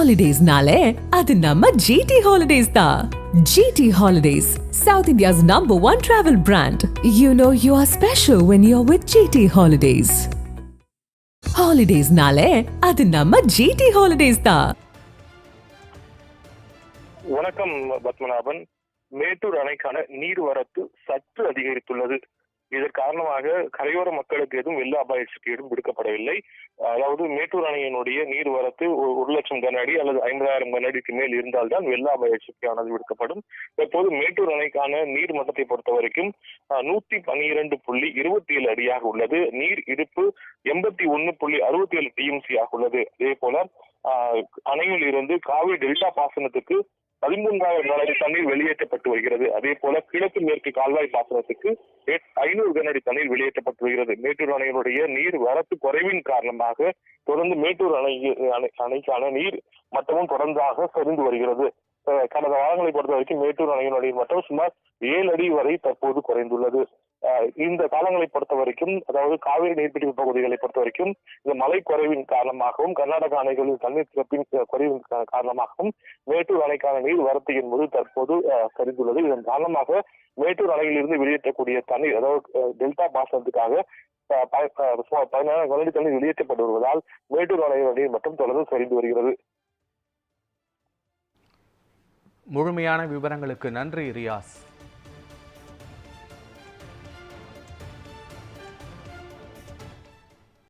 ஹாலிடேஸ்னாலே அது நம்ம ஜிடி ஹாலிடேஸ் தான் GT holidays south India's number one travel brand you know you are special when you are with GT holidays ஹாலிடேஸ்னாலே அது நம்ம ஜிடி ஹாலிடேஸ் தான் வணக்கம் பத்மநாபன். மேட்டூர் அணைக்கான நீர்வரத்து சற்று அதிகரித்துள்ளது. இதன் காரணமாக கரையோர மக்களுக்கு எதுவும் வெள்ள அபாய எச்சரிக்கை விடுக்கப்படவில்லை. அதாவது மேட்டூர் அணையினுடைய நீர்வரத்து ஒரு ஒரு லட்சம் கன அடி அல்லது ஐம்பதாயிரம் கன அடிக்கு மேல் இருந்தால்தான் வெள்ள அபாய எச்சரிக்கையானது விடுக்கப்படும். தற்போது மேட்டூர் அணைக்கான நீர் மட்டத்தை பொறுத்த வரைக்கும் நூத்தி பன்னிரண்டு புள்ளி இருபத்தி ஏழு அடியாக உள்ளது. நீர் இருப்பு எண்பத்தி ஒன்னு புள்ளி அறுபத்தி ஏழு டிஎம்சி ஆக உள்ளது. அதே போல அணையில் இருந்து காவிரி டெல்டா பாசனத்துக்கு பதிமூன்றாயிரம் கனஅடி தண்ணீர் வெளியேற்றப்பட்டு வருகிறது. அதே போல கிழக்கு மேற்கு கால்வாய் பாசனத்துக்கு ஐநூறு கனஅடி தண்ணீர் வெளியேற்றப்பட்டு வருகிறது. மேட்டூர் அணையினுடைய நீர் வரத்து குறைவின் காரணமாக தொடர்ந்து மேட்டூர் அணை அணை- அணைக்கான நீர் மட்டமும் தொடர்ந்தாக சரிந்து வருகிறது. கடந்த வாரங்களை பொறுத்த வரைக்கும் மேட்டூர் அணையினுடைய மட்டம் சுமார் ஏழு அடி வரை தற்போது குறைந்துள்ளது. இந்த காலங்களை பொறுத்த வரைக்கும் அதாவது காவிரி நீர்பிடிப்பு பகுதிகளை பொறுத்த வரைக்கும் இந்த மழை குறைவின் காரணமாகவும் கர்நாடக அணைகளில் தண்ணீர் திறப்பின் குறைவின் காரணமாகவும் மேட்டூர் அணைக்கான நீர் வரத்து என்பது தற்போது சரிந்துள்ளது. இதன் காரணமாக மேட்டூர் அணையிலிருந்து வெளியேற்றக்கூடிய தண்ணீர் அதாவது டெல்டா பாசனத்துக்காக அஹ், ப- பதினாயிரம் கனடி தண்ணீர் வெளியேற்றப்பட்டு வருவதால் மேட்டூர் அணையின் நீர் மட்டும் தொடர்ந்து சரிந்து வருகிறது. முழுமையான விவரங்களுக்கு நன்றி ரியாஸ்.